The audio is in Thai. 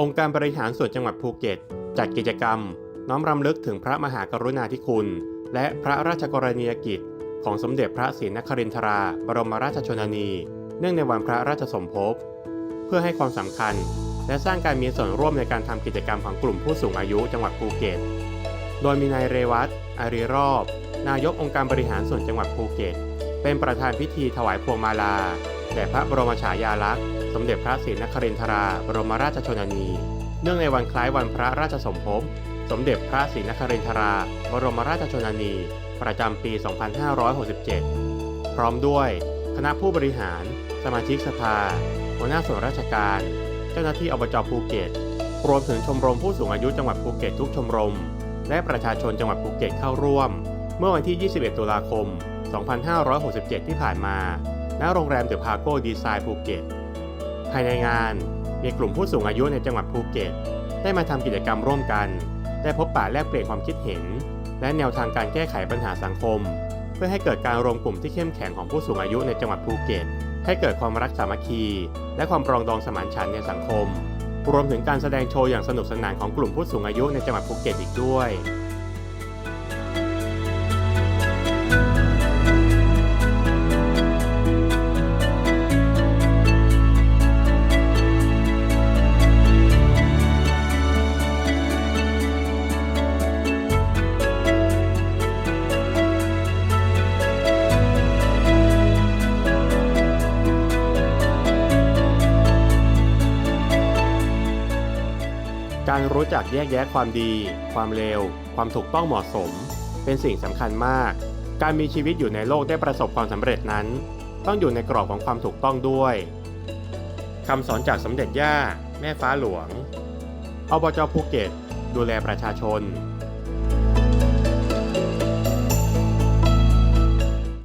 องค์การบริหารส่วนจังหวัดภูเก็ต จัดกิจกรรม น้อมรำลึกถึงพระมหากรุณาธิคุณ และพระราชกรณียกิจ ของสมเด็จพระศรีนครินทรา บรมราชชนนี เนื่องในวันพระราชสมภพ เพื่อให้ความสำคัญ และสร้างการมีส่วนร่วมในการทำกิจกรรมของกลุ่มผู้สูงอายุจังหวัดภูเก็ต โดยมีนายเรวัตอารีรอบ นายกองค์การบริหารส่วนจังหวัดภูเก็ต เป็นประธานพิธีถวายพวงมาลาแด่พระบรมฉายาลักษณ์ สมเด็จพระศรีนครินทรา บรมราชชนนี เนื่องในวันคล้ายวันพระราชสมภพ สมเด็จพระศรีนครินทรา บรมราชชนนี ประจำปี 2567 พร้อมด้วย คณะผู้บริหาร สมาชิกสภา หัวหน้าส่วนราชการ เจ้าหน้าที่อบจภูเก็ต รวมถึงชมรมผู้สูงอายุจังหวัดภูเก็ตทุกชมรม และประชาชนจังหวัดภูเก็ตเข้าร่วม เมื่อวันที่ 21 ตุลาคม 2567 ที่ผ่านมา ณ โรงแรมเดอะพาโก้ดีไซน์ภูเก็ต ภายในงาน มีกลุ่มผู้สูงอายุในจังหวัดภูเก็ต ได้มาทำกิจกรรมร่วมกัน ได้พบปะแลกเปลี่ยนความคิดเห็น และแนวทางการแก้ไขปัญหาสังคม เพื่อให้เกิดการรวมกลุ่มที่เข้มแข็งของผู้สูงอายุในจังหวัดภูเก็ต ให้เกิดความรักสามัคคี และความปรองดองสมานฉันท์ในสังคม รวมถึงการแสดงโชว์อย่างสนุกสนานของกลุ่มผู้สูงอายุในจังหวัดภูเก็ตอีกด้วย การรู้จักแยกแยะความดี ความเลว ความถูกต้องเหมาะสม เป็นสิ่งสำคัญมาก การมีชีวิตอยู่ในโลกได้ประสบความสำเร็จนั้น ต้องอยู่ในกรอบของความถูกต้องด้วยคำสอนจากสมเด็จย่า แม่ฟ้าหลวงอบจภูเก็ต ดูแลประชาชน